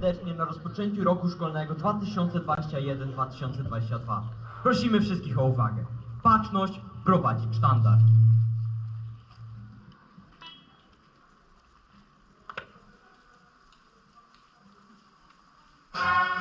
serdecznie na rozpoczęciu roku szkolnego 2021-2022. Prosimy wszystkich o uwagę. Baczność prowadzi sztandar. Do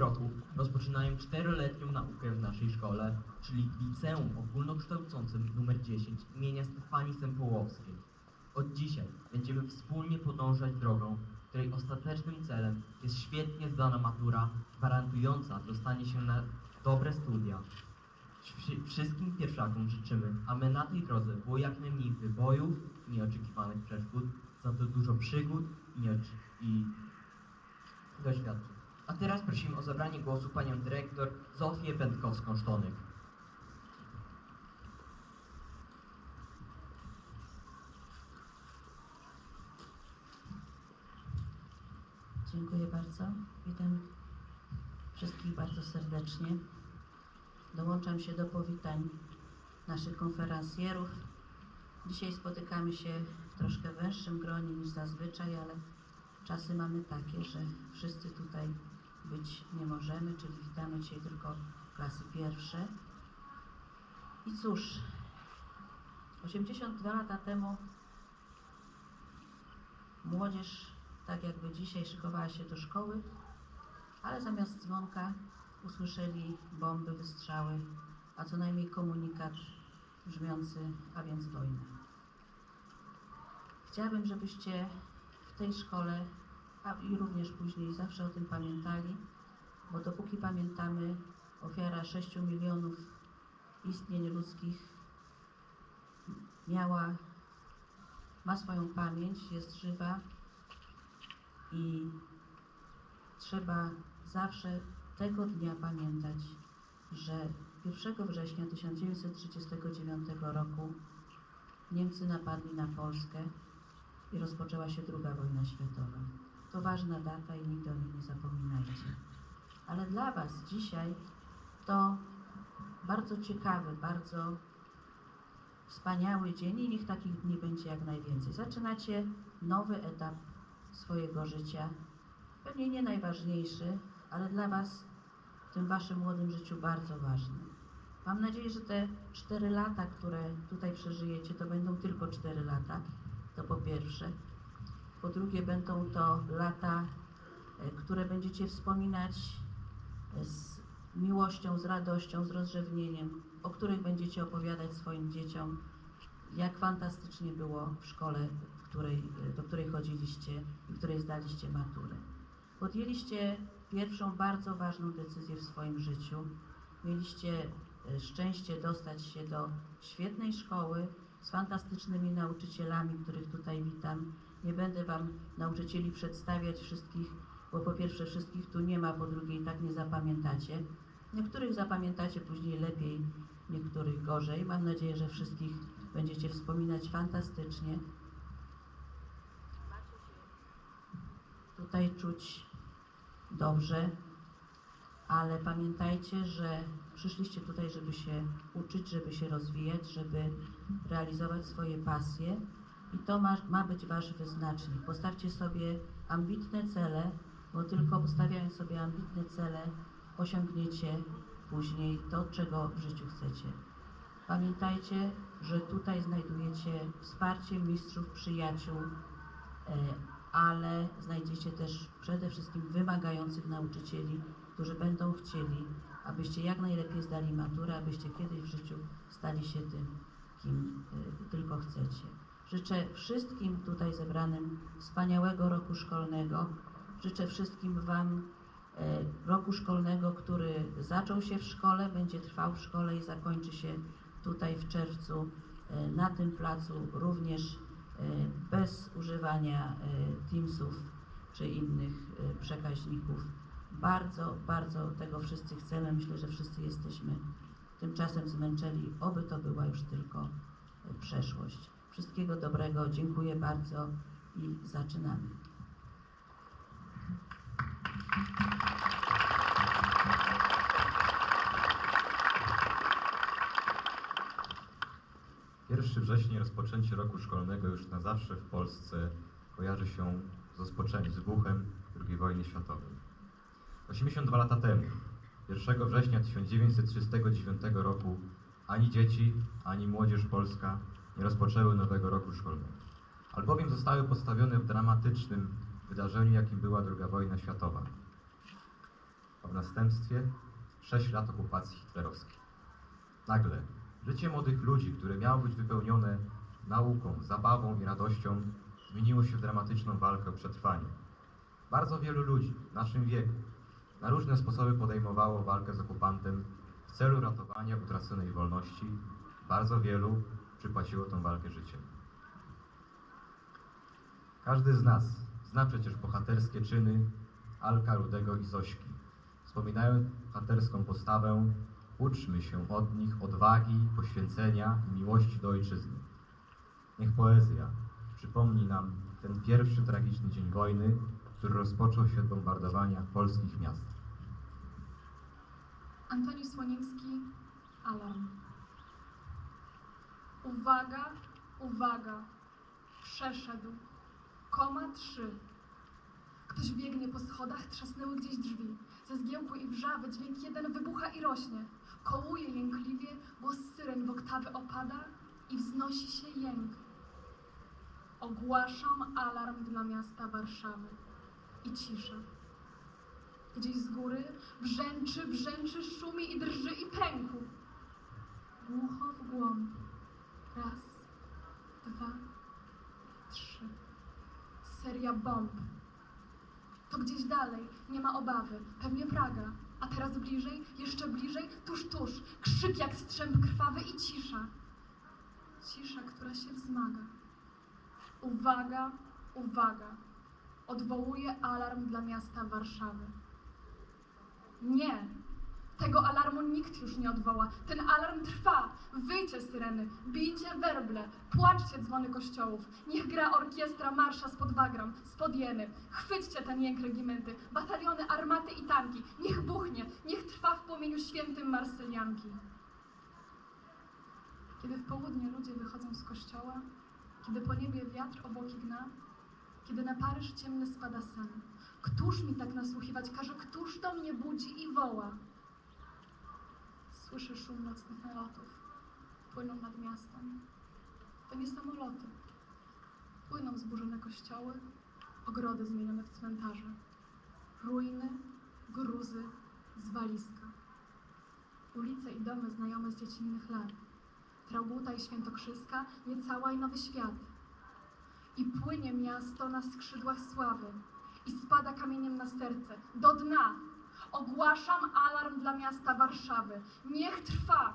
roku rozpoczynają czteroletnią naukę w naszej szkole, czyli Liceum Ogólnokształcącym nr 10 imienia Stefanii Sempołowskiej. Od dzisiaj będziemy wspólnie podążać drogą, której ostatecznym celem jest świetnie zdana matura, gwarantująca dostanie się na dobre studia. Wszy- Wszystkim pierwszakom życzymy, aby na tej drodze było jak najmniej wybojów i nieoczekiwanych przeszkód, za to dużo przygód i, i doświadczeń. A teraz prosimy o zabranie głosu panią dyrektor Zofię Pętkowską-Sztonych. Dziękuję bardzo. Witam wszystkich bardzo serdecznie. Dołączam się do powitań naszych konferencjerów. Dzisiaj spotykamy się w troszkę węższym gronie niż zazwyczaj, ale czasy mamy takie, że wszyscy tutaj być nie możemy, czyli witamy dzisiaj tylko klasy pierwsze. I cóż, 82 lata temu młodzież, tak jakby dzisiaj, szykowała się do szkoły, ale zamiast dzwonka usłyszeli bomby, wystrzały, a co najmniej komunikat brzmiący, a więc wojna. Chciałabym, żebyście w tej szkole a i również później zawsze o tym pamiętali, bo dopóki pamiętamy, ofiara 6 milionów istnień ludzkich miała, ma swoją pamięć, jest żywa i trzeba zawsze tego dnia pamiętać, że 1 września 1939 roku Niemcy napadli na Polskę i rozpoczęła się II wojna światowa. To ważna data i nigdy o niej nie zapominajcie. Ale dla Was dzisiaj to bardzo ciekawy, bardzo wspaniały dzień i niech takich dni będzie jak najwięcej. Zaczynacie nowy etap swojego życia. Pewnie nie najważniejszy, ale dla Was w tym Waszym młodym życiu bardzo ważny. Mam nadzieję, że te 4 lata, które tutaj przeżyjecie, to będą tylko 4 lata. To po pierwsze. Po drugie, będą to lata, e, które będziecie wspominać e, z miłością, z radością, z rozrzewnieniem, o których będziecie opowiadać swoim dzieciom, jak fantastycznie było w szkole, w której, e, do której chodziliście i której zdaliście maturę. Podjęliście pierwszą bardzo ważną decyzję w swoim życiu. Mieliście szczęście dostać się do świetnej szkoły z fantastycznymi nauczycielami, których tutaj witam. Nie będę Wam nauczycieli przedstawiać wszystkich, bo po pierwsze wszystkich tu nie ma, po drugie i tak nie zapamiętacie. Niektórych zapamiętacie później lepiej, niektórych gorzej. Mam nadzieję, że wszystkich będziecie wspominać fantastycznie. Tutaj czuć dobrze, ale pamiętajcie, że przyszliście tutaj, żeby się uczyć, żeby się rozwijać, żeby realizować swoje pasje i to ma, ma być Wasz wyznacznik. Postawcie sobie ambitne cele, bo tylko postawiając sobie ambitne cele osiągniecie później to, czego w życiu chcecie. Pamiętajcie, że tutaj znajdujecie wsparcie mistrzów, przyjaciół, e, ale znajdziecie też przede wszystkim wymagających nauczycieli, którzy będą chcieli, abyście jak najlepiej zdali maturę, abyście kiedyś w życiu stali się tym, kim y, tylko chcecie. Życzę wszystkim tutaj zebranym wspaniałego roku szkolnego. Życzę wszystkim Wam y, roku szkolnego, który zaczął się w szkole, będzie trwał w szkole i zakończy się tutaj w czerwcu y, na tym placu również bez używania Teamsów czy innych przekaźników. Bardzo, bardzo tego wszyscy chcemy. Myślę, że wszyscy jesteśmy tymczasem zmęczeni. Oby to była już tylko przeszłość. Wszystkiego dobrego, dziękuję bardzo i zaczynamy. Pierwszy września rozpoczęcie roku szkolnego już na zawsze w Polsce kojarzy się z rozpoczęciem, z wybuchem II wojny światowej. 82 lata temu, 1 września 1939 roku, ani dzieci, ani młodzież polska nie rozpoczęły nowego roku szkolnego, albowiem zostały postawione w dramatycznym wydarzeniu, jakim była II wojna światowa. A w następstwie 6 lat okupacji hitlerowskiej. Nagle życie młodych ludzi, które miało być wypełnione nauką, zabawą i radością, zmieniło się w dramatyczną walkę o przetrwanie. Bardzo wielu ludzi w naszym wieku na różne sposoby podejmowało walkę z okupantem w celu ratowania utraconej wolności. Bardzo wielu przypłaciło tą walkę życiem. Każdy z nas zna przecież bohaterskie czyny Alka, Rudego i Zośki. Wspominając bohaterską postawę, uczmy się od nich odwagi, poświęcenia i miłości do ojczyzny. Niech poezja przypomni nam ten pierwszy tragiczny dzień wojny, który rozpoczął się od bombardowania polskich miast. Antoni Słonimski, alarm. Uwaga, uwaga, przeszedł. Koma trzy. Ktoś biegnie po schodach, trzasnęły gdzieś drzwi. Ze zgiełku i wrzawy dźwięk jeden wybucha i rośnie. Kołuje jękliwie, głos syren w oktawy opada i wznosi się jęk. Ogłaszam alarm dla miasta Warszawy. I cisza. Gdzieś z góry brzęczy, brzęczy, szumi i drży i pęku. Głucho w głąb. Raz, dwa, trzy. Seria bomb. To gdzieś dalej, nie ma obawy, pewnie Praga. A teraz bliżej, jeszcze bliżej, tuż, tuż. Krzyk jak strzęp krwawy i cisza. Cisza, która się wzmaga. Uwaga, uwaga. Odwołuje alarm dla miasta Warszawy. Nie, tego alarmu nikt już nie odwoła. Ten alarm trwa. Wyjcie syreny, bijcie werble, płaczcie dzwony kościołów. Niech gra orkiestra marsza spod Wagram, spod Jeny. Chwyćcie ten jęk regimenty, bataliony, armaty i tanki. Niech buchnie, niech trwa w płomieniu świętym Marsylianki. Kiedy w południe ludzie wychodzą z kościoła, kiedy po niebie wiatr obłoki gna, kiedy na Paryż ciemny spada sen, któż mi tak nasłuchiwać każe, któż do mnie budzi i woła? Słyszę szum nocnych nalotów. Płyną nad miastem. To nie samoloty. Płyną zburzone kościoły, ogrody zmienione w cmentarze. Ruiny, gruzy, zwaliska. Ulice i domy znajome z dziecinnych lat. Trauguta i Świętokrzyska, niecała i Nowy Świat. I płynie miasto na skrzydłach sławy i spada kamieniem na serce, do dna. Ogłaszam alarm dla miasta Warszawy. Niech trwa!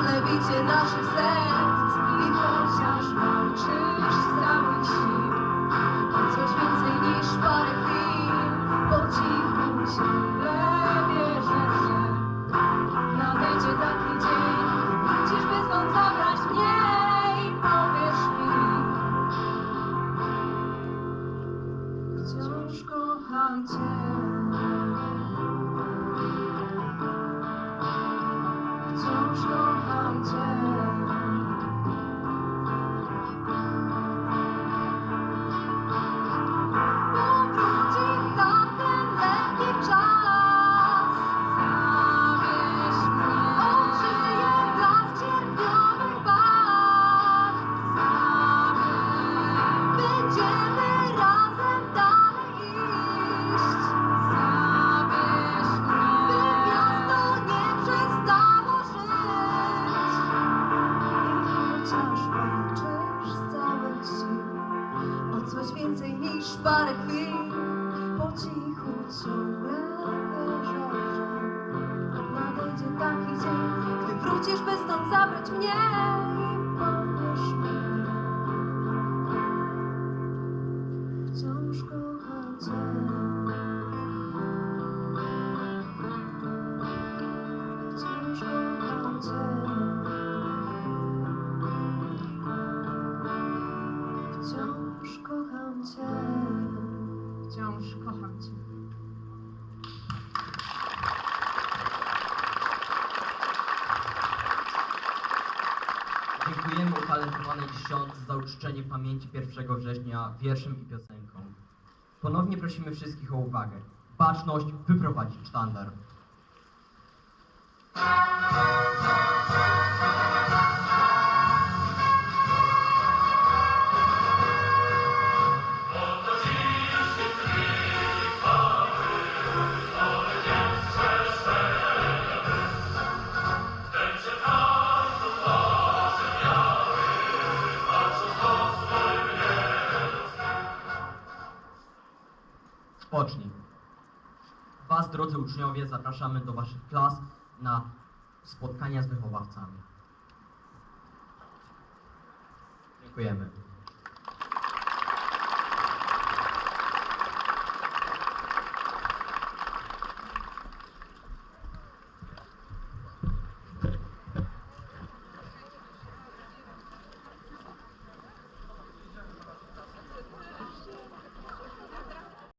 wolne bicie naszych serc i chociaż walczysz z. Idziesz bez stąd zabrać mnie. Dziękujemy utalentowanej ksiądz za uczczenie pamięci 1 września wierszem i piosenką. Ponownie prosimy wszystkich o uwagę. Baczność wyprowadzić sztandar. Rozpocznij. Was, drodzy uczniowie, zapraszamy do Waszych klas na spotkania z wychowawcami. Dziękujemy.